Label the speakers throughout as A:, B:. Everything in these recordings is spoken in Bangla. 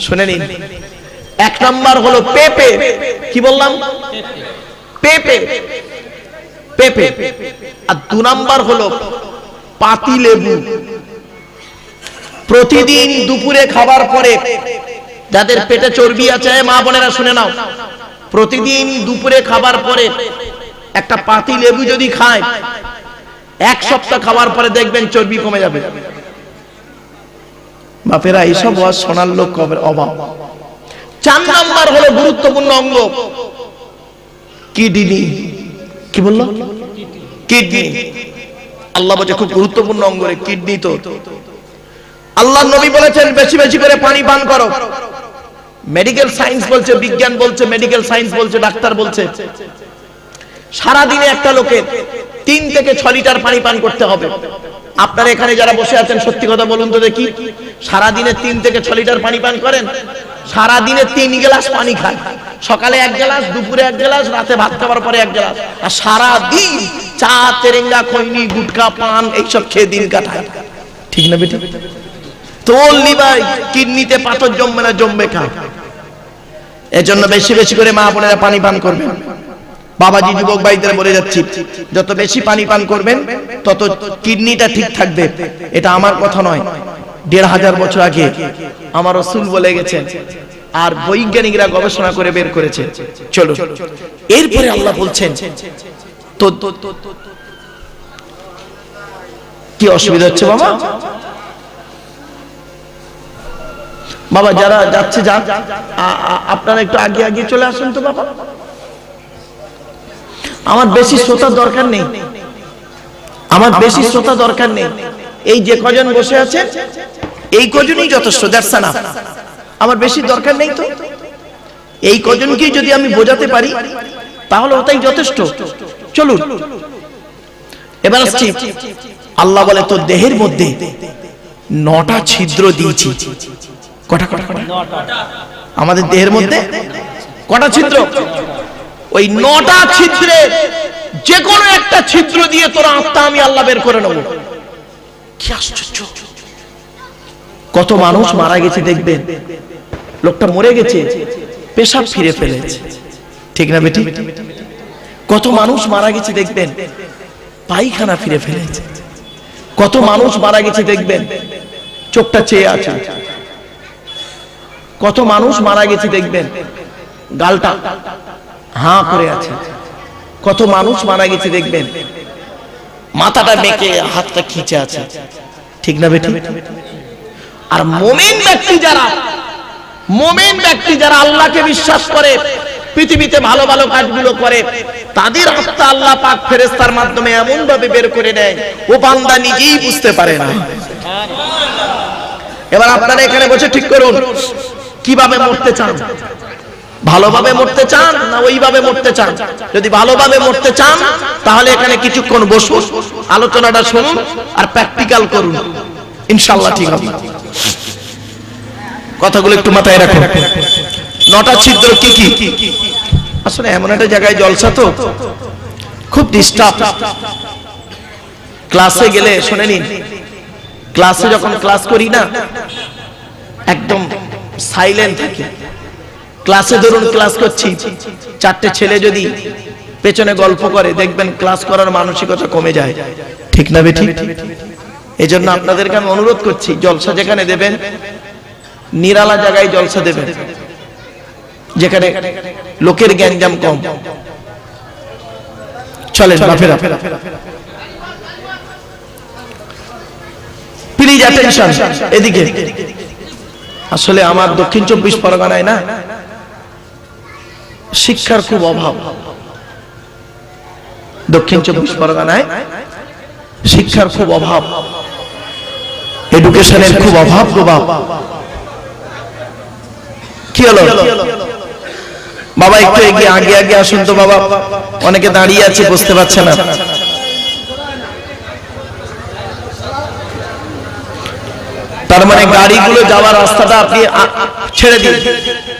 A: শুনে নিন এক নাম্বার হলো পেপে। কি বললাম? পেপে। পেপে। আর দু নাম্বার হলো পাতি লেবু। প্রতিদিন দুপুরে খাবার পরে যাদের পেটে চর্বি আছে, মা বোনেরা শুনে নাও। প্রতিদিন দুপুরে খাবার পরে একটা পাতি লেবু যদি খায়, এক সপ্তাহ খাবার পরে দেখবেন চর্বি কমে যাবে। বাপেরা, এইসব ওয়াজ শোনার লোক কবে? অভাব চার নাম্বার হলো গুরুত্বপূর্ণ অঙ্গ। কিডনি। কি বলল? কিডনি। আল্লাহ বলছে, খুব গুরুত্বপূর্ণ অঙ্গ রে, কিডনি তো। আল্লাহ নবী বলেছেন, বেশি বেশি করে পানি পান করো। মেডিকেল সায়েন্স বলছে, বিজ্ঞান বলছে, মেডিকেল সায়েন্স বলছে, ডাক্তার বলছে। সারা দিনে একটা লোকের তিন থেকে ছ লিটার পানি পান করতে হবে। আপনারা এখানে যারা বসে আছেন, সত্যি কথা বলুন তো দেখি। সারা দিনে তিন থেকে ছ লিটার পানি পান করেন সারা দিনে তিন গ্লাস পানি খান। সকালে এক গ্লাস, দুপুরে এক গ্লাস, রাতে ভাত খাবার পরে এক গ্লাস। আর সারা দিন চা, তেরেঙ্গা, খৈনি, গুটকা, পান, এইসব খেয়ে দিন কাটায় ঠিক না বেটি? তোল নিবাই কিডনিতে পাথর জমবে না, জমবে খা এজন্য বেশি বেশি করে মা বোনেরা পানি পান করবেন। বাবাজি, যুবক ভাইদের বলে যাচ্ছি, যত বেশি পানি পান করবেন, তত কিডনিটা ঠিক থাকবে। এটা আমার কথা নয়। দেড় হাজার বছর আগে আমার রসুল বলে গেছেন, আর বৈজ্ঞানিকরা গবেষণা করে বের করেছে। চলো এরপরে আল্লাহ বলছেন, তো কি অসুবিধা হচ্ছে বাবা? বাবা, যারা যাচ্ছে, যান। আপনারা একটু আগে আগে চলে আসুন তো বাবা। আমার বেশি শ্রোতার দরকার নেই। আমার বেশি শ্রোতা দরকার নেই। এই যে কজন বসে আছে, এই কজনই যথেষ্ট দ্যাটস না আমার বেশি দরকার নেই তো। এই কজনকেই যদি আমি বোঝাতে পারি তাহলে ওটাই যথেষ্ট। চলুন। এবার আসছি। আল্লাহ বলে, তোর দেহের মধ্যে নটা ছিদ্র দিয়েছি। কটা কটা কটা? আমাদের দেহের মধ্যে কটা ছিদ্র? ওই নটা ছিদ্রে যে কোনো একটা ছিদ্র দিয়ে তোর আত্মা আমি আল্লাহ বের করে নেব। কি আশ্চর্য? কত মানুষ মারা গেছে দেখবেন লোকটা মরে গেছে, পেশাব ফিরে ফেলেছে। ঠিক না বেটি? কত মানুষ মারা গেছে দেখবেন, পায়খানা ফিরে ফেলেছে। কত মানুষ মারা গেছে দেখবেন, চোখটা চেয়ে আছে। কত মানুষ মারা গেছে দেখবেন, গালটা হাঁ করে আছে। কত মানুষ মারা গেছে দেখবেন মাথাটা বেঁকে হাতটা খিচে আছে ঠিক না বেটি আর মোমেন ব্যক্তি যারা মোমেন ব্যক্তি যারা আল্লাহকে বিশ্বাস করে পৃথিবীতে ভালো ভালো কাজগুলো করে তাদের আত্মা আল্লাহ পাক ফেরেস্তার মাধ্যমে এমন ভাবে বের করে দেয় ও বান্দা নিজেই বুঝতে পারে না এবার আপনারা এখানে বসে ঠিক করুন কীভাবে মরতে চান ভালোভাবে মরতে চান না ওইভাবে মরতে চান? যদি ভালোভাবে মরতে চান, তাহলে এখানে কিছুক্ষণ বসুন, আলোচনাটা শুনুন আর প্র্যাকটিক্যাল করুন। ইনশাল্লাহ ঠিক হবে। কথাগুলো একটু মাথায় রাখুন। নটা ছিদ্র কি কি? আসলে এমন একটা জায়গায় জলসা তো। খুব ডিস্টার্ব ক্লাসে গেলে, শুনে নিন ক্লাসে যখন ক্লাস করি না, একদম সাইলেন্ট থাকে। ক্লাসে ধরুন ক্লাস করছি চারটে ছেলে যদি পেছনে গল্প করে দেখবেন ক্লাস করার মানসিকতা কমে যায়। ঠিক না বেঠিক? এই জন্য আপনাদেরকে আমি অনুরোধ করছি জলসা যেখানে দেবেন নিরালা জায়গায় জলসা দেবেন যেখানে লোকের গ্যাঞ্জাম কম। চলেন বাফেরা প্লিজ অ্যাটেনশন এদিকে। আসলে আমার দক্ষিণ চব্বিশ পরগনায় না শিক্ষার খুব অভাব। দক্ষিণ চব্বিশ পরগনায় শিক্ষার খুব অভাব। এডুকেশনের খুব অভাব প্রভাব। কি হলো? বাবা, একটু এগিয়ে, আগে আগে আসুন তো বাবা। অনেকে দাঁড়িয়ে আছে বুঝতে পারছে না। তার মানে গাড়িগুলো যাওয়ার রাস্তাটা আপনি ছেড়ে দিন।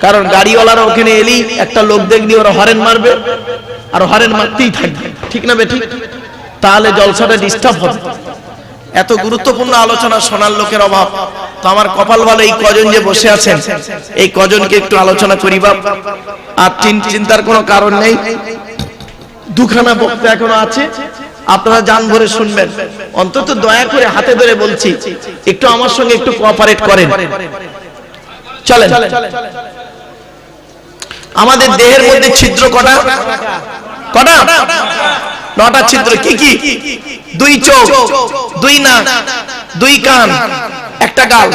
A: কারণ গাড়িওয়ালারা ওখানে এলেই একটা লোক দেখলি ওরা হরেন মারবে আর হরেন মারতেই থাকবে। ঠিক না বেঠিক তাহলে জলসাটা ডিস্টার্ব হবে। এত গুরুত্বপূর্ণ আলোচনা শোনার লোকের অভাব। তো আমার কপাল ভালো এই কজন যে বসে আছেন এই কজনকে একটু আলোচনা করিবা আর চিন- চিন্তার কোনো কারণ নেই। দুখানা বক্তা এখনও আছে। আপনারা জান ভরে শুনবেন। অন্তত দয়া করে হাতে ধরে বলছি, একটু আমার সঙ্গে একটু কোঅপারেট করেন। চলেন। আমাদের দেহের মধ্যে ছিদ্র কটা? কটা? নটা ছিদ্র। কি কি? দুই চোখ, দুই নাক, দুই কান, একটা গাল,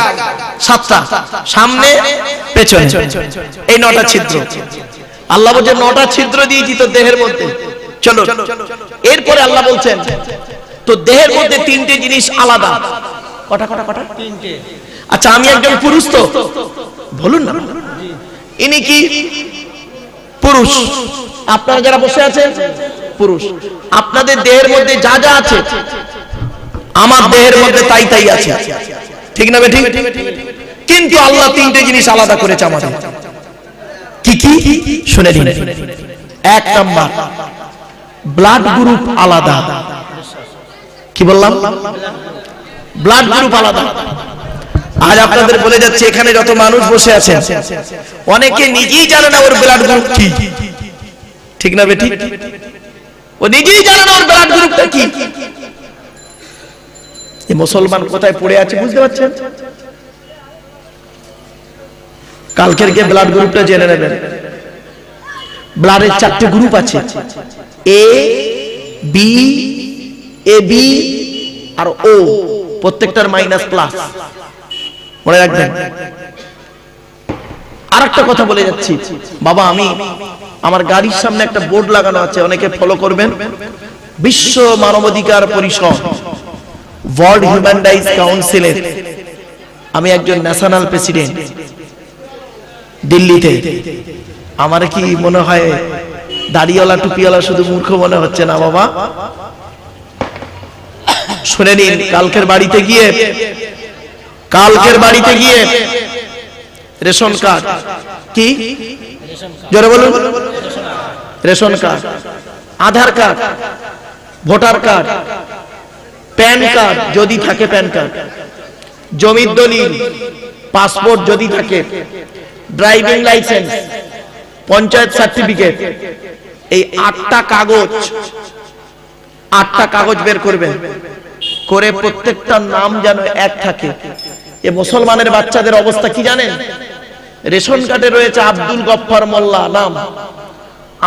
A: সাতটা। সামনে, পেছনে। এই নটা ছিদ্র। আল্লাহ বলছে, নটা ছিদ্র দিয়েছি তো দেহের মধ্যে। চলো। এরপরে আল্লাহ বলছেন, তো দেহের মধ্যে তিনটে জিনিস আলাদা। কটা কটা কটা?
B: তিনটে।
A: আচ্ছা আমি একজন পুরুষ তো? বলুন না। ইনি কি? পুরুষ। আপনারা যারা বসে আছেন, পুরুষ। আপনাদের দেহের মধ্যে যা যা আছে, আমার দেহের মধ্যে তাই তাই আছে। ঠিক না ঠিক কিন্তু আল্লাহ তিনটে জিনিস আলাদা করেছে আমাদের। কি কি? শুনে নিন। এক নাম্বার ব্লাড গ্রুপ আলাদা। কি বললাম? ব্লাড গ্রুপ আলাদা। আজ আপনাদের বলে যাচ্ছে, এখানে যত মানুষ বসে আছেন অনেকে নিজেই জানে না ওর ব্লাড গ্রুপ কি। ঠিক না বেটি? ও নিজেই জানে না ওর ব্লাড গ্রুপটা কি। মুসলমান কোথায় পড়ে আছে বুঝতে পারছেন? কালকের গিয়ে ব্লাড গ্রুপটা জেনে নেবেন। ব্লাডের চারটে গ্রুপ আছে। এ বি এ বি আর ও প্রত্যেকটার মাইনাস প্লাস মনে রাখবেন? আর একটা কথা বলে যাচ্ছি। বাবা আমি আমার গাড়ির সামনে একটা বোর্ড লাগানো আছে অনেকে ফলো করবেন। বিশ্ব মানবাধিকার পরিষদ ওয়ার্ল্ড হিউম্যান রাইটস কাউন্সিলের আমি একজন ন্যাশনাল প্রেসিডেন্ট দিল্লিতে। আমার কি মনে হয় দাড়িওয়ালা, টুপিওয়ালা শুধু মূর্খ মনে হচ্ছে না বাবা। শুনে নিন, কালকের বাড়িতে গিয়ে, কালকের বাড়িতে গিয়ে, রেশন কার্ড। কি? জোরে বলুন। Ration card. Aadhaar card. Voter card. PAN card যদি থাকে, প্যান কার্ড। জমির দলিল। পাসপোর্ট যদি থাকে। Driving licence. পঞ্চায়েত সার্টিফিকেট। এই আটটা কাগজ আটটা কাগজ বের করবেন। করে প্রত্যেকটা নাম যেন এক থাকে। এ মুসলমানের বাচ্চাদের অবস্থা কি জানেন? রেশন কার্ডে রয়েছে আব্দুল গফফার মোল্লা নাম।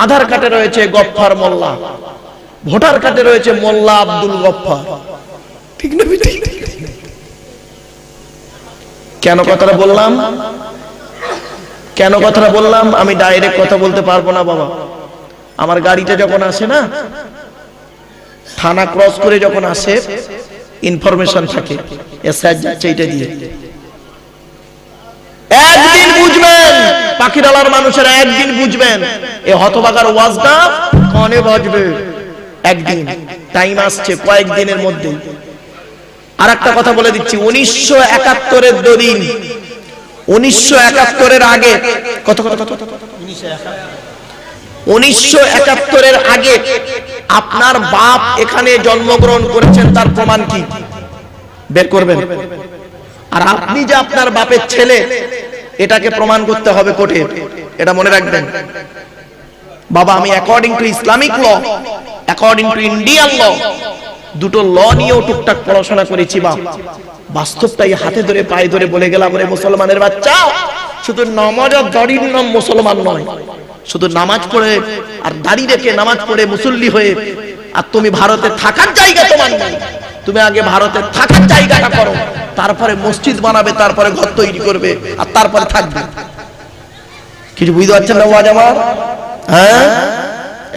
A: আধার কার্ডে রয়েছে গফফার মোল্লা। ভোটার কার্ডে রয়েছে মোল্লা আব্দুল গফফার। ঠিক না? কেন কথাটা বললাম? কেন কথাটা বললাম? আমি ডাইরেক্ট কথা বলতে পারব না বাবা। আমার গাড়িটা যখন আসে না থানা ক্রস করে যখন আসে ইনফরমেশন থাকে স্যার যাচ্ছে এটা দিয়ে একদিন বুঝবেন মানুষের একদিন বুঝবেন হতবাগার একদিন টাইম আসছে কয়েকদিনের মধ্যে কথা বলে দিচ্ছি উনিশশো একাত্তরের উনিশশো একাত্তরের আগে কত কত কত? উনিশশো একাত্তরের আগে আপনার বাপ এখানে জন্মগ্রহণ করেছেন, তার প্রমাণ কি? বের করবেন। আর আপনি যে আপনার বাপের ছেলে, এটাকে প্রমাণ করতে হবে এটা মনে রাখবেন। বাবা, আমি according to Islamic law according to Indian law দুটো ল নিয়েও টুকটাক পড়াশোনা করেছি, বাপ। বাস্তবটাই হাতে ধরে, পায়ে ধরে বলে গেলাম রে মুসলমানের বাচ্চা। শুধু নামাজ নাম মুসলমান নয়। শুধু নামাজ পড়ে আর দাড়ি রেখে নামাজ পড়ে মুসল্লি হয়ে, আর তুমি ভারতে থাকার জায়গা তোমার নেই। তুমি আগে ভারতে থাকার জায়গাটা করো, তারপরে মসজিদ বানাবে, তারপরে ঘর তৈরি করবে, আর তারপরে থাকবে। কিছু বুঝতে পারছেন না ওয়াজ আমার? হ্যাঁ?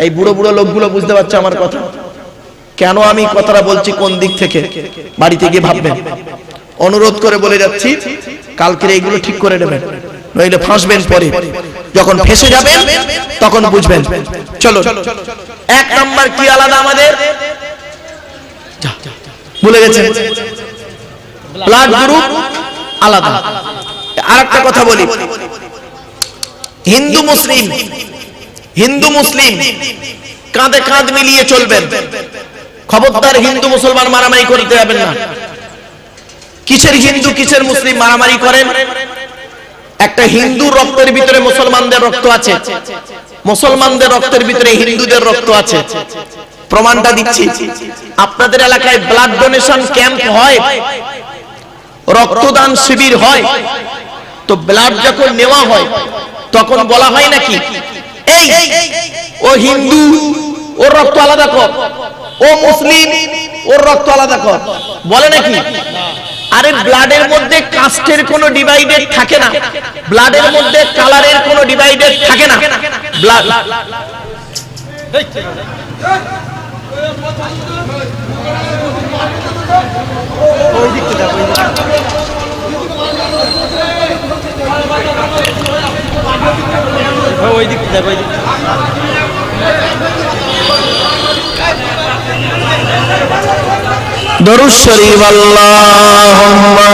A: এই বুড়ো বুড়ো লোকগুলো বুঝতে পারছে আমার কথা। কেন আমি কথাটা বলছি, কোন দিক থেকে? বাড়িতে গিয়ে ভাববেন। অনুরোধ করে বলে যাচ্ছি, কালকের এইগুলো ঠিক করে নেবেন। নইলে ফাঁসবেন পরে। যখন ফেসে যাবেন, তখন বুঝবেন। চলো এক নাম্বার কি আলাদা আমাদের? ভুলে গেছেন ব্লাড গ্রুপ আলাদা। আর একটা কথা বলি। হিন্দু মুসলিম হিন্দু মুসলিম কাঁধে কাঁধ মিলিয়ে চলবেন। খবরদার হিন্দু মুসলমান মারামারি করতে যাবেন না। কিসের হিন্দু, কিসের মুসলিম মারামারি করেন? একটা হিন্দু রক্তের ভিতরে মুসলমানদের রক্ত আছে। মুসলমানদের রক্তের ভিতরে হিন্দুদের রক্ত আছে। প্রমাণটা দিচ্ছি। আপনাদের এলাকায় ব্লাড ডোনেশন ক্যাম্প হয়, রক্তদান শিবির হয়, তো ব্লাড যখন নেওয়া হয়, তখন বলা হয় নাকি, এই, ও হিন্দু, ওর রক্ত আলাদা কর, ও মুসলিম, ওর রক্ত আলাদা কর। বলে নাকি? আরে ব্লাডের মধ্যে কাস্টের কোনো ডিভাইডেড থাকে না ব্লাডের মধ্যে কালারের কোনো ডিভাইডেড থাকে না ব্লাড
B: ওই দিক থেকে ওই দিক। ওই দিক।
A: দরুদ শরীফ আল্লাহুম্মা।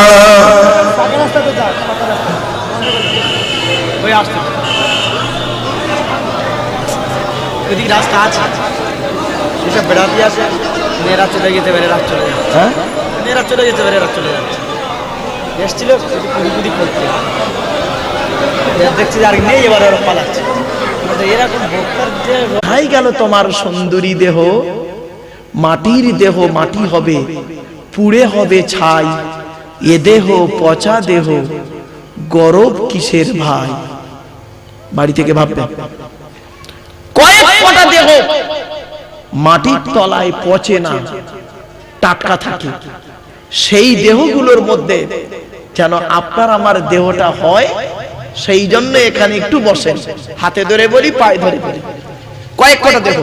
B: রাস্তা। আছে। বেড়াতে আসে। মেয়েরা চলে যেতে পারে রাত চলে যাচ্ছে।
A: হ্যাঁ?
B: মেয়েরা চলে যেতে পারে রাত চলে যাচ্ছে। এসছিল কুড়ি কুড়ি করতে। দেখছি যে আর নেই এবার ওরা পালাচ্ছে। কিন্তু এরকম ভোক্তার যে
A: হাই গেল তোমার সুন্দরী দেহ। মাটির দেহ মাটি হবে, পুড়ে হবে ছাই, এ দেহ পচা দেহ, গরব কিসের ভাই? বাড়ি থেকে ভাববে। কয়েক কটা দেহ, মাটির তলায় পচে না, টাটকা থাকে। সেই দেহগুলোর মধ্যে যেন আপনার আমার দেহটা হয়, সেই জন্য এখানে একটু বসেন। হাতে ধরে বলি, পায়ে ধরে বলি। কয়েক কটা দেহ।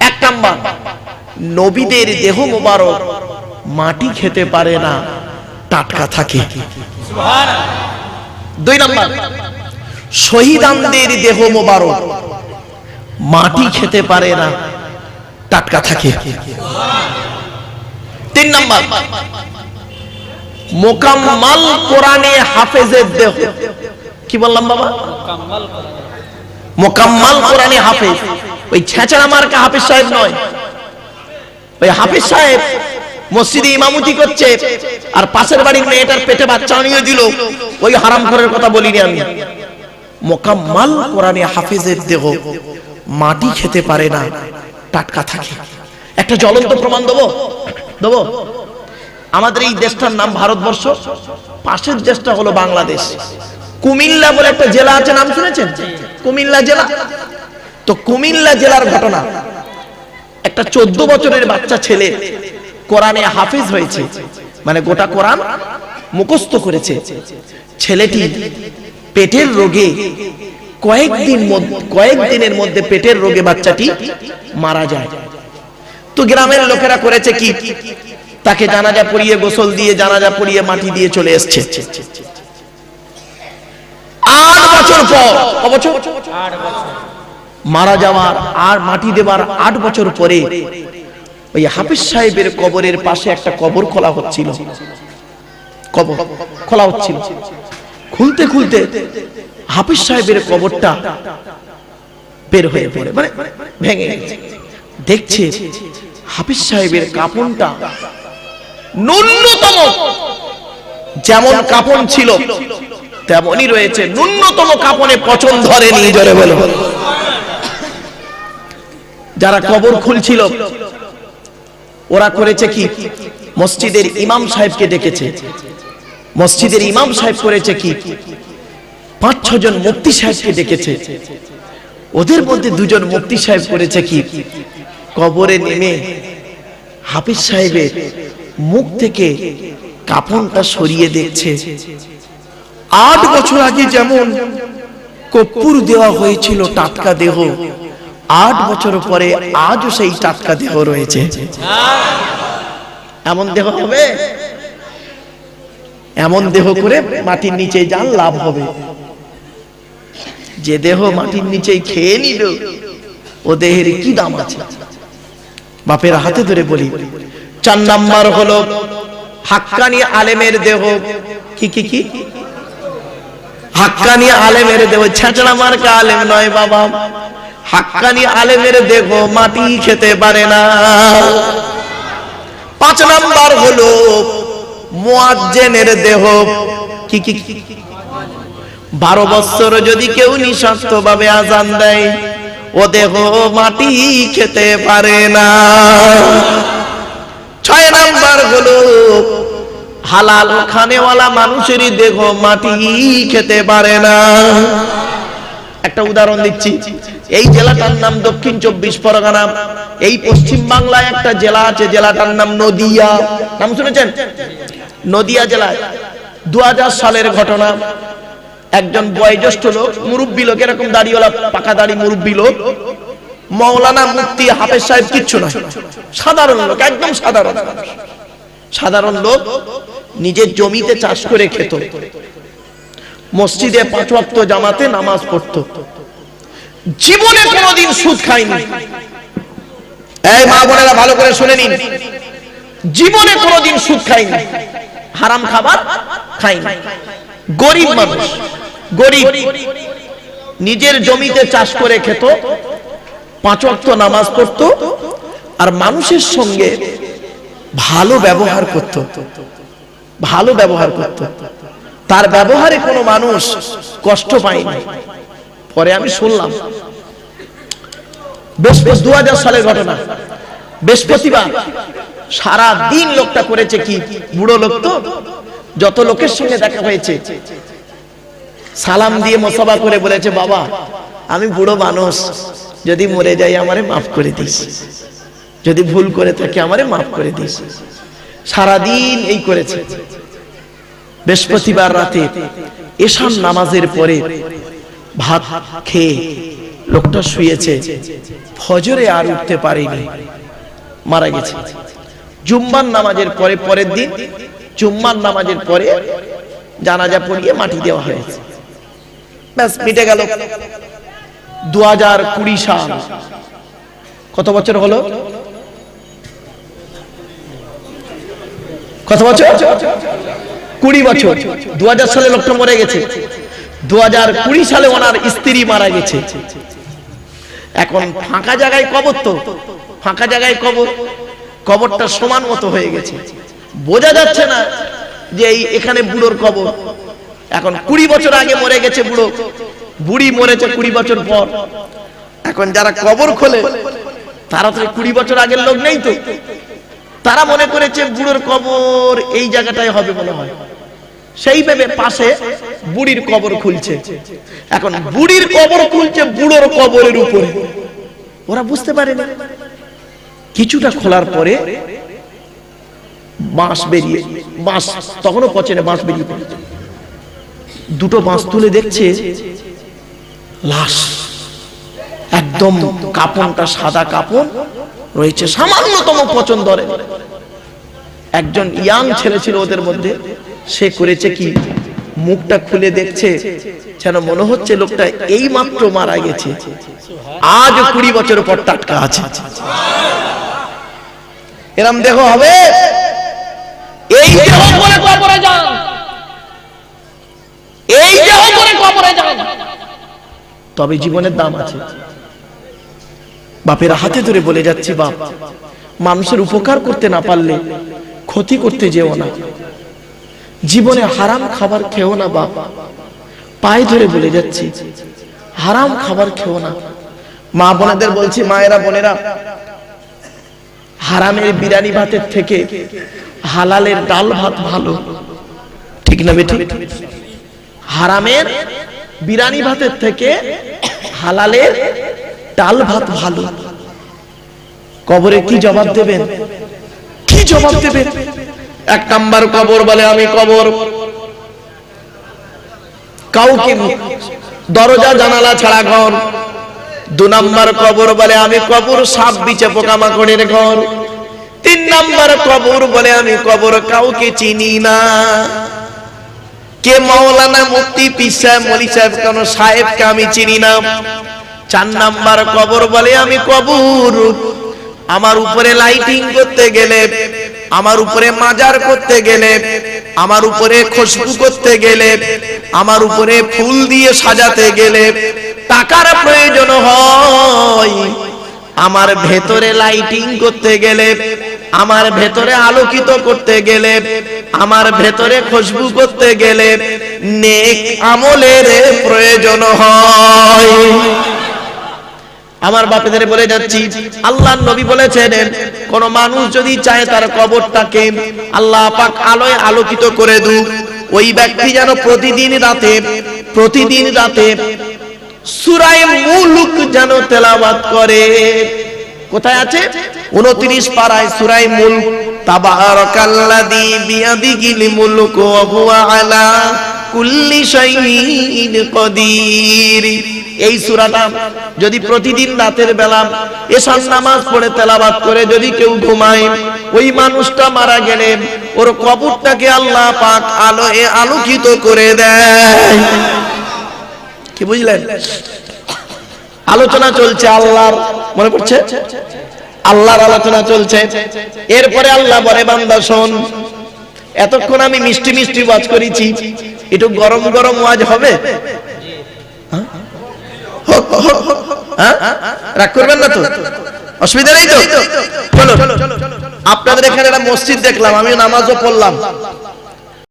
A: এক নাম্বার নবীদের দেহ মোবারক, মাটি খেতে পারে না, টাটকা থাকে। দুই নাম্বার, শহীদানদের দেহ মোবারক, মাটি খেতে পারে না, টাটকা থাকে। তিন নাম্বার, মোকাম্মাল কোরআনে হাফেজের দেহ। কি বললাম বাবা? মোকাম্মাল কোরআনে হাফেজ। ওই ছেঁচড়া মার্কা হাফেজ সাহেব নয়। ওই হাফেজ সাহেব মসজিদে ইমামতি করছে আর পাশের বাড়ির মেয়েটার পেটে বাচ্চা নিয়ে দিল। ওই হারাম করার কথা বলিনি আমি। মোকাম্মাল কোরআনে হাফেজের দেহ মাটি খেতে পারে না, টাটকা থাকে। একটা জ্বলন্ত প্রমাণ দেবো? দেবো? আমাদের এই দেশটার নাম ভারতবর্ষ, পাশের দেশটা হলো বাংলাদেশ। কুমিল্লা বলে একটা জেলা আছে, নাম শুনেছেন? কুমিল্লা জেলা। তো কুমিল্লা জেলার ঘটনা। একটা চোদ্দ বছরের বাচ্চা ছেলে কোরআনে হাফিজ হয়েছে। মানে গোটা কোরআন মুখস্থ করেছে। ছেলেটি পেটের রোগে কয়েকদিন কয়েকদিনের মধ্যে পেটের রোগে বাচ্চাটি মারা যায়। তো গ্রামের লোকেরা করেছে কি? তাকে জানাজা পড়িয়ে গোসল দিয়ে জানাজা পড়িয়ে মাটি দিয়ে চলে এসছে। আট বছর পর বছর। মারা যাওয়ার আর মাটি দেবার আট বছর পরে ওই হাফিজ সাহেবের কবরের পাশে একটা কবর খোলা হচ্ছিল। কবর খোলা হচ্ছিল। খুলতে খুলতে হাফিজ সাহেবের কবরটা বের হয়ে পড়ে মানে ভেঙে গেছে। দেখছে হাফিজ সাহেবের কাপড়টা ন্যূনতম যেমন কাপড় ছিল, তেমনই রয়েছে। ন্যূনতম কাপড়ে পচন ধরে নিয়ে জোরে বলো। যারা কবর খুলছিল ওরা করেছে কি? মসজিদের ইমাম সাহেবকে ডেকেছে। মসজিদের ইমাম সাহেব করেছে কি? পাঁচ ছজন মুফতি সাহেবকে ডেকেছে। ওদের মধ্যে দুজন মুফতি সাহেব করেছে কি? কবরে নেমে হাফিজ সাহেবের মুখ থেকে কাপড়টা সরিয়ে দেখছে। আট বছর আগে যেমন কর্পূর দেওয়া হয়েছিল টাটকা দেহ। আট বছর পরে আজও সেই টাটকা দেহ রয়েছে। এমন দেহ হবে? এমন দেহ করে মাটির নিচে যান লাভ হবে? যে দেহ মাটির নিচে খেয়ে নিল, ও দেহের কি দাম আছে? বাপের হাতে ধরে বলি, চার নাম্বার হলো হাক্কানি আলেমের দেহ। কি কি কি? হাক্কানি আলেমের দেহ। ছেঁচড়া মার্কা আলেম নয় বাবা। হাক্কানি আলেমের দেহ মাটি খেতে পারে না। পাঁচ নাম্বার হলো মুয়াজ্জেনের দেহ। কি কি? বারো বছর যদি কেউ নিঃস্বার্থ ভাবে আজান দেয়, ও দেহ মাটি খেতে পারে না। ছয় নাম্বার হলো হালাল খানেওয়ালা মানুষেরই দেহ মাটি খেতে পারে না। একটা উদাহরণ দিচ্ছি। এই জেলাটার নাম দক্ষিণ চব্বিশ পরগনা। এই পশ্চিম বাংলায় একটা জেলা আছে, জেলাটার নাম নদিয়া। নাম শুনেছেন? নদিয়া জেলায়। দু হাজার সালের ঘটনা। একজন বয়োজ্যেষ্ঠ লোক, মুরব্বী লোক, এরকম দাড়িওয়ালা, পাকা দাড়ি মুরব্বী লোক। মৌলানা মুক্তি হাফেজ সাহেব কিচ্ছু না সাধারণ লোক, একদম সাধারণ সাধারণ লোক নিজের জমিতে চাষ করে খেত। মসজিদে পাঁচ জামাতে নামাজ পড়তো। জীবনে কোনোদিন সুদ খায়নি এই মা বোনেরা ভালো করে শুনে নিন। জীবনে কোনোদিন সুদ খায়নি হারাম খাবার খায়নি গরিব মানুষ, গরিব। নিজের জমিতে চাষ করে খেত, পাঁচ ওয়াক্ত নামাজ পড়তো আর মানুষের সঙ্গে ভালো ব্যবহার করত। ভালো ব্যবহার করত। তার ব্যবহারে কোনো মানুষ কষ্ট পায়নি। পরে আমি শুনলাম, বৃহস্পতি দু হাজার সালের ঘটনা। বৃহস্পতিবার সারা দিন লোকটা করেছে কি? বুড়ো লোক তো, যত লোকের সঙ্গে দেখা হয়েছে, সালাম দিয়ে মোসাবা করে বলেছে, বাবা, আমি বুড়ো মানুষ, যদি মরে যাই আমারে মাফ করে দিস। যদি ভুল করে থাকে আমারে মাফ করে দিস। সারাদিন এই করেছে। বৃহস্পতিবার রাতে এশান নামাজের পরে ভাত খেয়ে লোকটা শুয়েছে। ফজরে আর উঠতে পারেনি। মারা গেছে। জুম্মার নামাজের পরে পরের দিন, জুম্মার নামাজের পরে জানাজা পড়িয়ে মাটি দেওয়া হয়েছে। ব্যাস, মিটে গেল। দু হাজার কুড়ি সাল। কত বছর হলো? কত বছর? কুড়ি বছর। দু হাজার সালে লোকটা মরে গেছে। দু হাজার কুড়ি সালে ওনার স্ত্রী মারা গেছে। এখন ফাঁকা জায়গায় কবর তো। ফাঁকা জায়গায় কবর। কবরটা সমান মতো হয়ে গেছে। বোঝা যাচ্ছে না যে এই এখানে বুড়োর কবর। এখন কুড়ি বছর আগে মরে গেছে বুড়ো। বুড়ি মরেছে কুড়ি বছর পর। এখন যারা কবর খোলে, তারা তো কুড়ি বছর আগের লোক নেই তো। তারা মনে করেছে বুড়োর কবর এই জায়গাটায় হবে মনে হয়। সেই ভেবে পাশে বুড়ির কবর খুলছে। এখন বুড়ির কবর খুলছে, বুড়োর কবরের উপরে। ওরা বুঝতে পারেনি। কিছুটা খোলার পরে বাঁশ বেরিয়ে, বাঁশ তখনও পচে না বাঁশ বেরিয়ে পড়েছে। দুটো বাঁশ তুলে দেখছে, লাশ। একদম কাপড়টা সাদা কাপড় রয়েছে সামান্যতম পচন ধরে একজন ইয়াং ছেলে ছিল ওদের মধ্যে। সে করেছে কি? মুখটা খুলে দেখছে, যেন মনে হচ্ছে লোকটা এই মাত্র মারা গেছে। আজ কুড়ি বছর পর টাটকা আছে। এরম দেখো হবে? এই তবে জীবনের দাম আছে। বাপের হাতে ধরে বলে যাচ্ছি, বাপ, মানুষের উপকার করতে না পারলে ক্ষতি করতে যেও না। জীবনে হারাম খাবার খেও না বাপ। পায়ে ধরে বলে যাচ্ছি, হারাম খাবার খেও না। মা বোনেদের বলছি, মায়েরা বোনেরা, হারামের বিরিয়ানি ভাতের থেকে হালালের ডাল ভাত ভালো। ঠিক না বেটি হারামের বিরিয়ানি ভাতের থেকে হালালের ডাল ভাত ভালো। কবরে কি জবাব দেবেন? কি জবাব দেবেন? এক নাম্বার কবর বলে আমি কবর। কাউকে দরজা, জানালা ছাড়া ঘর। দু নাম্বার কবর বলে আমি কবর, সাপ বিছে পোকামাকড়ের ঘর। তিন নাম্বার কবর বলে আমি কবর, কাউকে চিনি না। কে মাওলানা মুফতি, পীর সাহেব, মলি সাহেব, কোন সাহেবকে আমি চিনি না। চার নাম্বার কবর বলে আমি কবর। আমার উপরে লাইটিং করতে গেলে আমার উপরে মাজার করতে গেলে, আমার উপরে খুশবু করতে গেলে, আমার উপরে ফুল দিয়ে সাজাতে গেলে টাকার প্রয়োজন হয়। আমার ভেতরে লাইটিং করতে গেলে, আমার ভেতরে আলোকিত করতে গেলে, আমার ভেতরে খুশবু করতে গেলে নেক আমলের প্রয়োজন হয়। আমার বাপেদের বলে যাচ্ছি আল্লাহ নবী বলেছেন, কোন মানুষ যদি চায় তার কবরটাকে আল্লাহ পাক আলোয় আলোকিত করে দু ওই ব্যক্তি যেন প্রতিদিন রাতে প্রতিদিন রাতে সুরাই মুলুক যেন তেলাওয়াত করে। কোথায় আছে? উনত্রিশ পাড়ায় সুরাই মুলক, তাবারাকাল্লাযী বিয়াদিহিল মুলকু ওয়া হুয়া আলা কুল্লি শাইইন কদির। এই সূরাটা যদি প্রতিদিন রাতের বেলা এশার নামাজ পড়ে তেলাওয়াত করে যদি কেউ ঘুমায়, ওই মানুষটা মারা গেলে ওর কবরটাকে আল্লাহ পাক আলোয় আলোকিত করে দেয়। কি বুঝলেন? আলোচনা চলছে আল্লাহর, মনে পড়ছে? আল্লাহর আলোচনা চলছে। এরপরে আল্লাহ বলে, বান্দা, শোন, এতক্ষণ আমি মিষ্টি মিষ্টি ওয়াজ করেছি, একটু গরম গরম ওয়াজ হবে হ্যাঁ? হোক, হোক, হোক। হ্যাঁ? রাগ করবেন না তো? অসুবিধা নেই তো? চলো আপনাদের এখানে একটা মসজিদ দেখলাম আমি নামাজও পড়লাম।